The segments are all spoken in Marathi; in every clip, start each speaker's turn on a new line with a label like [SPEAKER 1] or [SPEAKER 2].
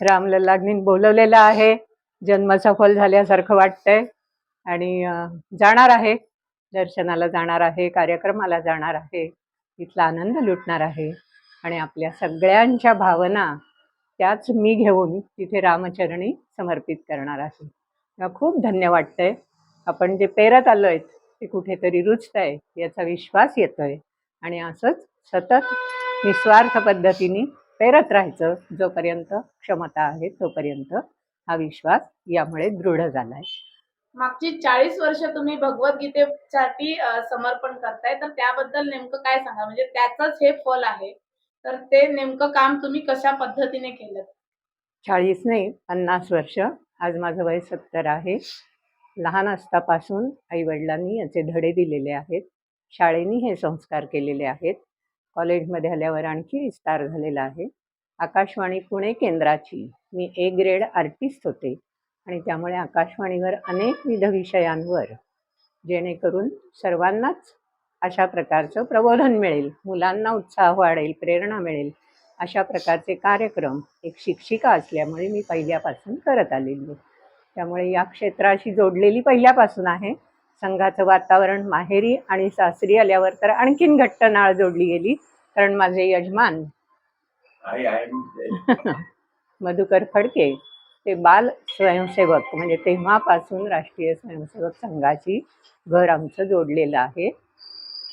[SPEAKER 1] रामलल्लांनी बोलवलेलं आहे. जन्म सफल झाल्यासारखं वाटतंय. आणि जाणार आहे. दर्शनाला जाणार आहे. कार्यक्रमाला जाणार आहे. तिथला आनंद लुटणार आहे. आणि आपल्या सगळ्यांच्या भावना त्याच मी घेऊन तिथे रामचरणी समर्पित करणार आहे. खूप धन्य वाटतंय. आपण जे पेरत आलोय ते कुठेतरी रुजतंय याचा विश्वास येतोय. आणि असंच सतत निस्वार्थ पद्धतीने पेरत राहायचं जोपर्यंत क्षमता आहे तोपर्यंत हा विश्वास यामुळे दृढ झालाय.
[SPEAKER 2] मागची चाळीस वर्ष तुम्ही भगवद्गीतेसाठी समर्पण करताय तर त्याबद्दल नेमकं काय सांगा म्हणजे त्याचंच हे फल आहे तर ते नेमकं काम तुम्ही कशा पद्धतीने केलं?
[SPEAKER 1] चाळीस नाही पन्नास वर्ष. आज माझं वय सत्तर आहे. लहान असतापासून आईवडिलांनी याचे धडे दिलेले आहेत. शाळेनी हे संस्कार केलेले आहेत. कॉलेजमध्ये आल्यावर आणखी विस्तार झालेला आहे. आकाशवाणी पुणे केंद्राची मी ए ग्रेड आर्टिस्ट होते आणि त्यामुळे आकाशवाणीवर अनेकविध विषयांवर जेणेकरून सर्वांनाच अशा प्रकारचं प्रबोधन मिळेल मुलांना उत्साह वाढेल प्रेरणा मिळेल अशा प्रकारचे कार्यक्रम एक शिक्षिका असल्यामुळे मी पहिल्यापासून करत आलेली आहे. त्यामुळे या क्षेत्राशी जोडलेली पहिल्यापासून आहे. संघाचं वातावरण माहेरी आणि सासरी आल्यावर तर आणखीन घट्ट नाळ जोडली गेली. कारण माझे यजमान मधुकर फडके ते बाल स्वयंसेवक म्हणजे तेव्हापासून राष्ट्रीय स्वयंसेवक संघाची घर आमचं जोडलेलं आहे.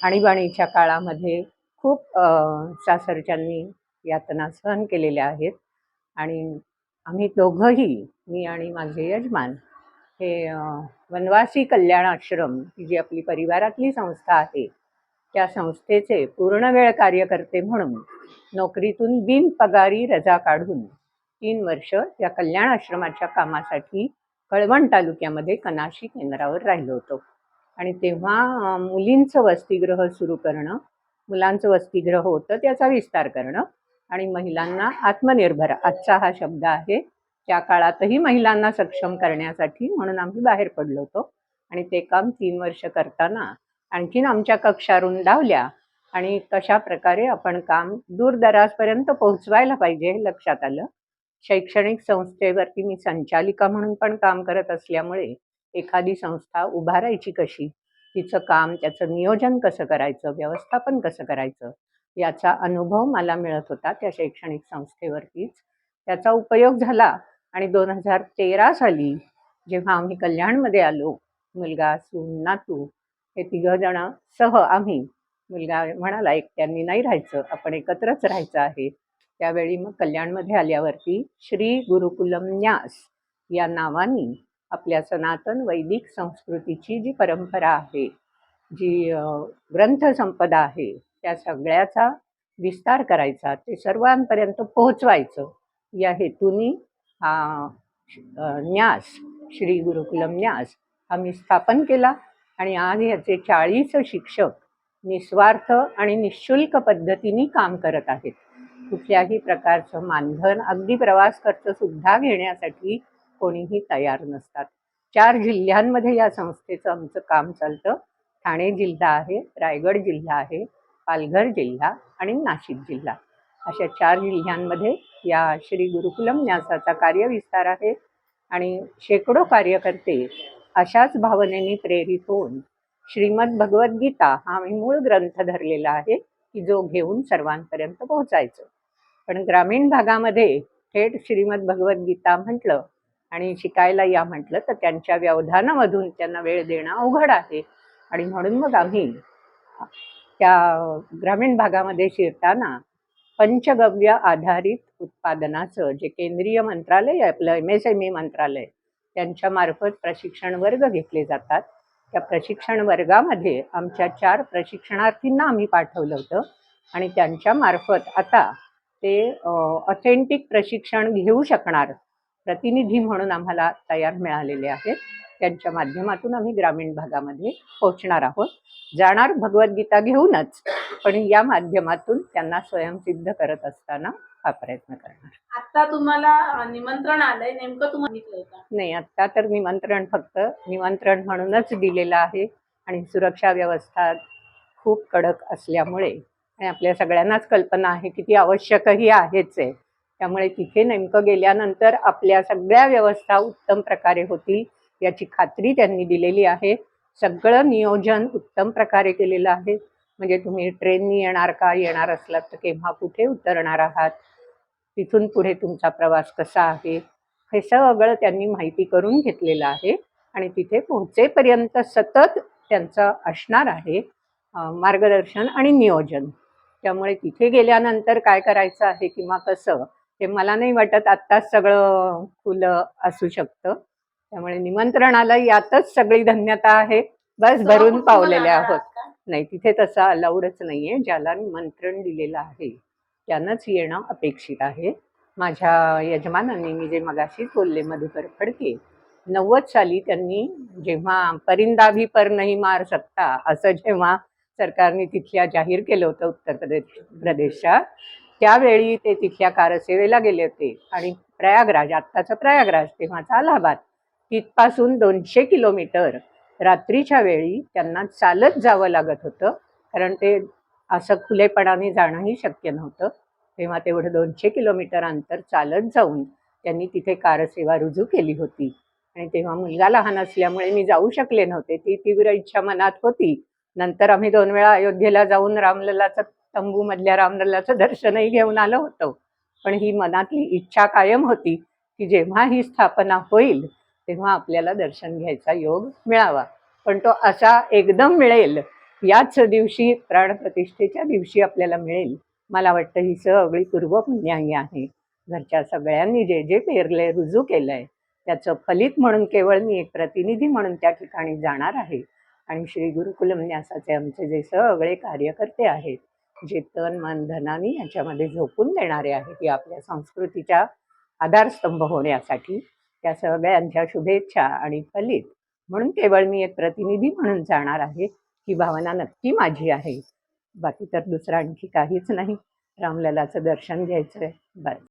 [SPEAKER 1] आणीबाणीच्या काळामध्ये खूप सासरच्यांनी यातना सहन केलेल्या आहेत. आणि आम्ही दोघंही मी आणि माझे यजमान हे वनवासी कल्याण आश्रम ही जी आपली परिवारातली संस्था आहे त्या संस्थेचे पूर्णवेळ कार्यकर्ते म्हणून नोकरीतून बिनपगारी रजा काढून तीन वर्ष या कल्याण आश्रमाच्या कामासाठी कळवण तालुक्यामध्ये कनाशी केंद्रावर राहिलो होतो. आणि तेव्हा मुलींचं वसतिगृह सुरू करणं मुलांचं वसतिगृह होतं त्याचा विस्तार करणं आणि महिलांना आत्मनिर्भर आजचा हा शब्द आहे त्या काळातही महिलांना सक्षम करण्यासाठी म्हणून आम्ही बाहेर पडलो होतो. आणि ते काम तीन वर्ष करताना आणखीन आमच्या कक्षा रुंदावल्या आणि कशा प्रकारे आपण काम दूरदराजपर्यंत पोहोचवायला पाहिजे हे लक्षात आलं. शैक्षणिक संस्थेवरती मी संचालिका म्हणून पण काम करत असल्यामुळे एखादी संस्था उभारायची कशी? तिचं काम त्याचं नियोजन कसं करायचं? व्यवस्थापन कसं करायचं? याचा अनुभव मला मिळत होता त्या शैक्षणिक संस्थेवरतीच. त्याचा उपयोग झाला आणि दोन हजार तेरा साली जेव्हा आम्ही कल्याणमध्ये आलो मुलगा सून नातू हे तिघं जण सह आम्ही मुलगा म्हणाला एकट्यांनी नाही राहायचं आपण एकत्रच राहायचं आहे. त्यावेळी मग कल्याणमध्ये आल्यावरती श्री गुरुकुलम न्यास या नावानी आपल्या सनातन वैदिक संस्कृतीची जी परंपरा आहे जी ग्रंथसंपदा आहे त्या सगळ्याचा विस्तार करायचा ते सर्वांपर्यंत पोहोचवायचं या हेतूनी हा न्यास श्री गुरुकुलम न्यास हा मी स्थापन केला आणि आज याचे चाळीस शिक्षक निस्वार्थ आणि निशुल्क पद्धतीने काम करत आहेत. कुठल्याही प्रकारचं मानधन अगदी प्रवास खर्च सुद्धा घेण्यासाठी कोणीही तयार नसतात. चार जिल्ह्यांमध्ये या संस्थेचं आमचं काम चालतं. ठाणे जिल्हा आहे रायगड जिल्हा आहे पालघर जिल्हा आणि नाशिक जिल्हा. अशा चार जिल्ह्यांमध्ये या श्री गुरुकुलम न्यासाचा कार्यविस्तार आहे आणि शेकडो कार्यकर्ते अशाच भावनेने प्रेरित होऊन श्रीमद भगवद्गीता हा आम्ही मूळ ग्रंथ धरलेला आहे की जो घेऊन सर्वांपर्यंत पोहोचायचं. पण ग्रामीण भागामध्ये थेट श्रीमद भगवद्गीता म्हटलं आणि शिकायला या म्हटलं तर त्यांच्या व्यवधानामधून त्यांना वेळ देणं अवघड आहे. आणि म्हणून मग आम्ही त्या ग्रामीण भागामध्ये शिरताना पंचगव्य आधारित उत्पादनाचं जे केंद्रीय मंत्रालय आहे आपलं एम एस एम ई मंत्रालय त्यांच्यामार्फत प्रशिक्षण वर्ग घेतले जातात. त्या प्रशिक्षण वर्गामध्ये आमच्या चार प्रशिक्षणार्थींना आम्ही पाठवलं होतं आणि त्यांच्यामार्फत आता ते ऑथेंटिक प्रशिक्षण घेऊ शकणार प्रतिनिधी म्हणून आम्हाला तयार मिळालेले आहेत. त्यांच्या माध्यमातून आम्ही ग्रामीण भागामध्ये पोहोचणार आहोत. जाणार भगवद्गीता घेऊनच पण या माध्यमातून त्यांना स्वयंसिद्ध करत असताना हा प्रयत्न करणार.
[SPEAKER 2] आता तुम्हाला निमंत्रण आलंय नेमकं तुम्हाला
[SPEAKER 1] नाही आत्ता तर निमंत्रण फक्त निमंत्रण म्हणूनच दिलेलं आहे आणि सुरक्षा व्यवस्था खूप कडक असल्यामुळे आणि आपल्या सगळ्यांनाच कल्पना आहे की ती आवश्यकही आहेच आहे. त्यामुळे तिथे नेमकं गेल्यानंतर आपल्या सगळ्या व्यवस्था उत्तम प्रकारे होतील. याची खात्री त्यांनी दिलेली आहे. सगळं नियोजन उत्तम प्रकारे केलेलं आहे. म्हणजे तुम्ही ट्रेननी येणार का? येणार असलात तर केव्हा कुठे उतरणार आहात? तिथून पुढे तुमचा प्रवास कसा आहे? हे सगळं त्यांनी माहिती करून घेतलेलं आहे. आणि तिथे पोहोचेपर्यंत सतत त्यांचं असणार आहे मार्गदर्शन आणि नियोजन. त्यामुळे तिथे गेल्यानंतर काय करायचं आहे किंवा कसं हे मला नाही वाटत आत्ताच सगळं खुलं असू शकतं. त्यामुळे निमंत्रणाला यातच सगळी धन्यता आहे. बस भरून पावलेले आहोत? नाही तिथे तसं अलाउडच नाहीये. ज्याला निमंत्रण दिलेलं आहे त्यानंच येणं अपेक्षित आहे. माझ्या यजमानांनी मी जे मगाशीच बोलले मधुकर फडके नव्वद साली त्यांनी जेव्हा परिंदा भी पर नाही मार सकता असं जेव्हा सरकारने तिथल्या जाहीर केलं होतं उत्तर प्रदेश प्रदेशच्या त्यावेळी ते तिथल्या कारसेवेला गेले होते. आणि प्रयागराज आत्ताचं प्रयागराज तेव्हाचा अलाहाबाद. तिथपासून दोनशे किलोमीटर रात्रीच्या वेळी त्यांना चालत जावं लागत होतं. कारण ते असं खुलेपणाने जाणंही शक्य नव्हतं. तेव्हा तेवढं दोनशे किलोमीटर अंतर चालत जाऊन त्यांनी तिथे कारसेवा रुजू केली होती. आणि तेव्हा मुलगा लहान असल्यामुळे मी जाऊ शकले नव्हते. ती तीव्र इच्छा मनात होती. नंतर आम्ही दोन वेळा अयोध्येला जाऊन रामललाचं तंबूमधल्या रामललाचं दर्शनही घेऊन आलो होतो. पण ही मनातली इच्छा कायम होती की जेव्हा ही स्थापना होईल तेव्हा आपल्याला दर्शन घ्यायचा योग मिळावा. पण तो असा एकदम मिळेल याच दिवशी प्राणप्रतिष्ठेच्या दिवशी आपल्याला मिळेल. मला वाटतं ही सगळी पूर्वपुण्याही आहे. घरच्या सगळ्यांनी जे जे पेरले रुजू केलंय त्याचं फलित म्हणून केवळ मी एक प्रतिनिधी म्हणून त्या ठिकाणी जाणार आहे. आणि श्री गुरुकुल न्यासाचे आमचे जे सगळे कार्यकर्ते आहेत जे तन मन धनानी याच्यामध्ये झोपून देणारे आहेत या आपल्या संस्कृतीच्या आधारस्तंभ होण्यासाठी त्या सगळ्यांच्या शुभेच्छा आणि फलित म्हणून केवळ मी एक प्रतिनिधी म्हणून जाणार आहे. ही भावना नक्की माझी आहे. बाकी तर दुसरं आणखी काहीच नाही. रामललाचं दर्शन घ्यायचं आहे बस